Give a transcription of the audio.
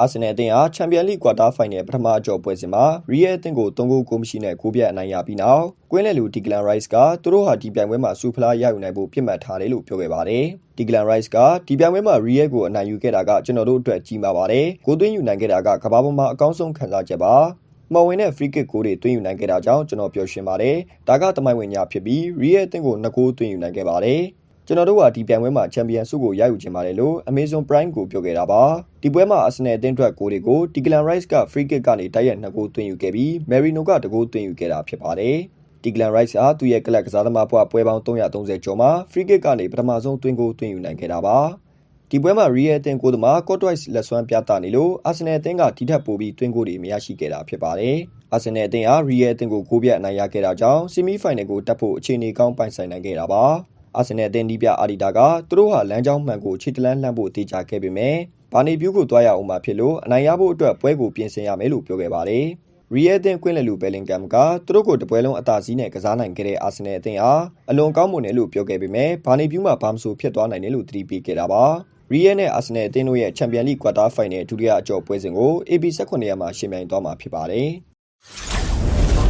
အာဆင်နယ်အသင်းဟာချန်ပီယံလိကွာတာဖိုင်နယ်ပထမအကျော်ပွဲစဉ်မှာရီယယ်အသင်းကို3ဂိုးကိုမရှိနဲ့ဂိုးပြတ်အနိုင်ရပြီးနောက်ကွင်းလယ်လူဒီဂလန်ရိုက်စ်ကသူတို့ဟာဒီပြိုင်ပွဲမှာစူဖလားရယူနိုင်ဖို့ပြစ်မှတ်ထားတယ်လို့ပြောခဲ့ပါတယ်။ဒီဂလန်ရိုက်စ်ကဒီပြိုင်ပွဲမှာရီယယ်ကိုအနိုင်ယူခဲ့တာကကျွန်တော်တို့အတွက်ကြီးမားပါတယ်။ဂိုးသွင်းယူနိုင်ခဲ့တာကကမ္ဘာပေါ်မှာအကောင်းဆုံးခံစားချက်ပါ။မော်ဝင်တဲ့ free kick ကိုတွေသွင်းယူနိုင်ခဲ့တာကြောင့်ကျွန်တော်ပျော်ရွှင်ပါတယ်။ဒါကတမိုင်းဝင်ညာဖြစ်ပြီးရီယယ်အသင်းကို2ဂိုးသွင်းယူနိုင်ခဲ့ပါတယ်။ ကျွန်တော်တို့ကဒီပြိုင်ပွဲမှာချန်ပီယံဆုကိုရယူချင်ပါတယ်လို့ Amazon Prime ကိုပြောခဲ့တာပါဒီပွဲမှာ Arsenal အသင်းအတွက်ဂိုးတွေကို Declan Rice က free kick ကနေတိုက်ရိုက်နှစ်ဂိုးသွင်းယူခဲ့ပြီး Merino ကတဂိုးသွင်းယူခဲ့တာဖြစ်ပါတယ် Declan Rice ဟာသူ့ရဲ့ကလပ်ကစားသမားဘဝပွဲပေါင်း330ကျော်မှာ free kick ကနေပထမဆုံးသွင်းဂိုးသွင်းယူနိုင်ခဲ့တာပါဒီပွဲမှာ Real အသင်းကိုယ်သမား Courtois လက်စွမ်းပြသနေလို့ Arsenal အသင်းကထိထပ်ပိုပြီးသွင်းဂိုးတွေမရရှိခဲ့တာဖြစ်ပါတယ်။ Arsenal အသင်းဟာ Real အသင်းကိုဂိုးပြတ်အနိုင်ရခဲ့တာကြောင့် semi final ကိုတက်ဖို့အခြေအနေကောင်းပိုင်ဆိုင်နိုင်ခဲ့တာပါ။ အာဆင်နယ်အသင်းဒီပြအာဒီတာကသူတို့ဟာလမ်းကြောင်းမှန်ကိုခြေတလန်းလှမ်းဖို့တေချာခဲ့ပေမဲ့ဘာနေပြူးကိုတွားရအောင်မှဖြစ်လို့အနိုင်ရဖို့အတွက်ပွဲကိုပြင်ဆင်ရမယ်လို့ပြောခဲ့ပါတယ်။ရီယယ်အသင်းကွင်းလယ်လူဘယ်လင်ဂမ်ကသူတို့ကိုတပွဲလုံးအသာစီးနဲ့ကစားနိုင်ခဲ့တဲ့အာဆင်နယ်အသင်းဟာအလွန်ကောင်းမွန်တယ်လို့ပြောခဲ့ပေမဲ့ဘာနေပြူးမှာဘာမဆိုဖြစ်သွားနိုင်တယ်လို့သတိပေးခဲ့တာပါ။ရီယယ်နဲ့အာဆင်နယ်အသင်းတို့ရဲ့ချန်ပီယံလိကွာတာဖိုင်နယ်ဒုတိယအကျော်ပွဲစဉ်ကို AB 18ရက်မှာရှင်ပြိုင်သွားမှာဖြစ်ပါတယ်။